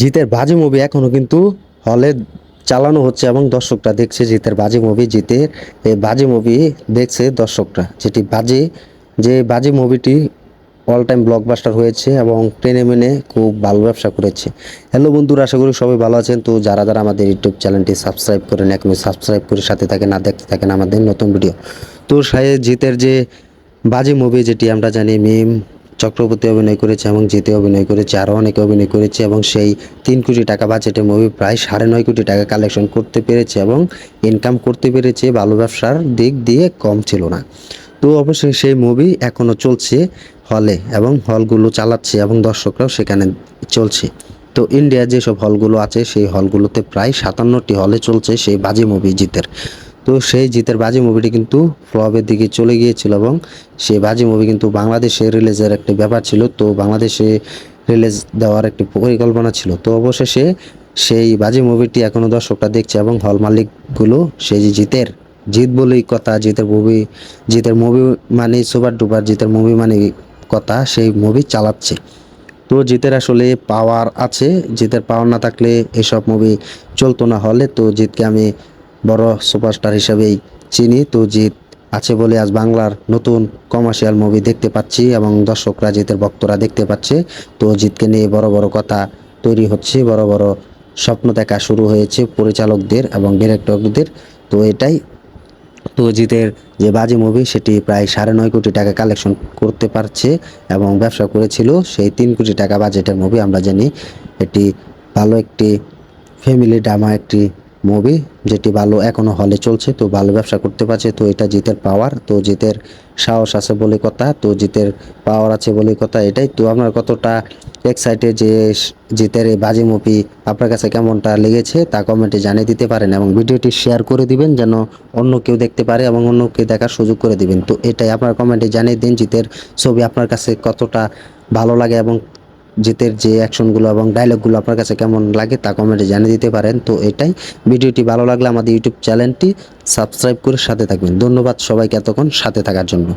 জিতের বাজে মুভি এখনও কিন্তু হলে চালানো হচ্ছে এবং দর্শকরা দেখছে জিতের বাজে মুভি জিতে এই বাজে মুভি দেখছে দর্শকরা। যেটি বাজে, যে বাজে মুভিটি অল টাইম ব্লকবাস্টার হয়েছে এবং ট্রেনে মেনে খুব ভালো ব্যবসা করেছে। হ্যালো বন্ধুরা, আশা করি সবাই ভালো আছেন। তো যারা যারা আমাদের ইউটিউব চ্যানেলটি সাবস্ক্রাইব করেন এখন সাবস্ক্রাইব করে সাথে থাকেন না দেখতে থাকেন আমাদের নতুন ভিডিও তো সাহে জিতের যে বাজে মুভি, যেটি আমরা জানি মিম চক্রবর্তী অভিনয় করেছে এবং জিতে অভিনয় করেছে, আরও অনেকে অভিনয় করেছে এবং সেই তিন কোটি টাকা বাজেটে মুভি প্রায় সাড়ে নয় কোটি টাকা কালেকশন করতে পেরেছে এবং ইনকাম করতে পেরেছে। ভালো ব্যবসার দিক দিয়ে কম ছিল না। তো অবশ্যই সেই মুভি এখনও চলছে হলে এবং হলগুলো চালাচ্ছে এবং দর্শকরাও সেখানে চলছে। তো ইন্ডিয়ার যেসব হলগুলো আছে, সেই হলগুলোতে প্রায় সাতান্নটি হলে চলছে সেই বাজে মুভি জিতের। তো সেই জিতের বাজি মুভিটি কিন্তু ফ্লপের দিকে চলে গিয়েছিল এবং সেই বাজি মুভি কিন্তু বাংলাদেশে রিলিজের একটা ব্যাপার ছিল। তো বাংলাদেশে রিলিজ দেওয়ার একটি পরিকল্পনা ছিল। তো অবশেষে সেই বাজি মুভিটি এখনও দর্শকরা দেখছে এবং হল মালিকগুলো সেই যে জিতের, জিত বলেই কথা, জিতের মুভি জিতের মুভি মানে সুপার ডুপার, জিতের মুভি মানে কথা, সেই মুভি চালাচ্ছে। তো জিতের আসলে পাওয়ার আছে। জিতের পাওয়ার না থাকলে এসব মুভি চলতো না হলে। তো জিতকে আমি বড় সুপারস্টার হিসেবেই চিনি তো জিত আছে বলে আজ বাংলার নতুন কমার্শিয়াল মুভি দেখতে পাচ্ছি এবং দর্শকরা, জিতের ভক্তরা দেখতে পাচ্ছে। তো জিতকে নিয়ে বড় বড় কথা তৈরি হচ্ছে, বড় বড় স্বপ্ন দেখা শুরু হয়েছে পরিচালকদের এবং ডিরেক্টরদের তো এটাই। তো জিতের যে বাজে মুভি সেটি প্রায় সাড়ে নয় কোটি টাকা কালেকশন করতে পারছে এবং ব্যবসা করেছিল সেই তিন কোটি টাকা বাজেটের মুভি আমরা জানি। এটি ভালো একটি ফ্যামিলি ড্রামা একটি মুভি যেটি ভালো এখনও হলে চলছে, তো ভালো ব্যবসা করতে পারছে, তো এটা জিতের পাওয়ার তো জিতের সাহস আছে বলে কথা, তো জিতের পাওয়ার আছে বলে কথা এটাই। তো আপনার কতটা এক্সাইটেড যে জিতের এই বাজি মুভি আপনার কাছে কেমনটা লেগেছে তা কমেন্টে জানিয়ে দিতে পারেন এবং ভিডিওটি শেয়ার করে দিবেন যেন অন্য কেউ দেখতে পারে এবং অন্য কেউ দেখার সুযোগ করে দিবেন। তো এটাই আপনার কমেন্টে জানিয়ে দিন, জিতের ছবি আপনার কাছে কতটা ভালো লাগে এবং জিতের যে অ্যাকশনগুলো এবং ডায়লগগুলো আপনার কাছে কেমন লাগে তা কমেন্টে জানিয়ে দিতে পারেন। তো এটাই। ভিডিওটি ভালো লাগলে আমাদের ইউটিউব চ্যানেলটি সাবস্ক্রাইব করে সাথে থাকবেন। ধন্যবাদ সবাইকে এতক্ষণ সাথে থাকার জন্য।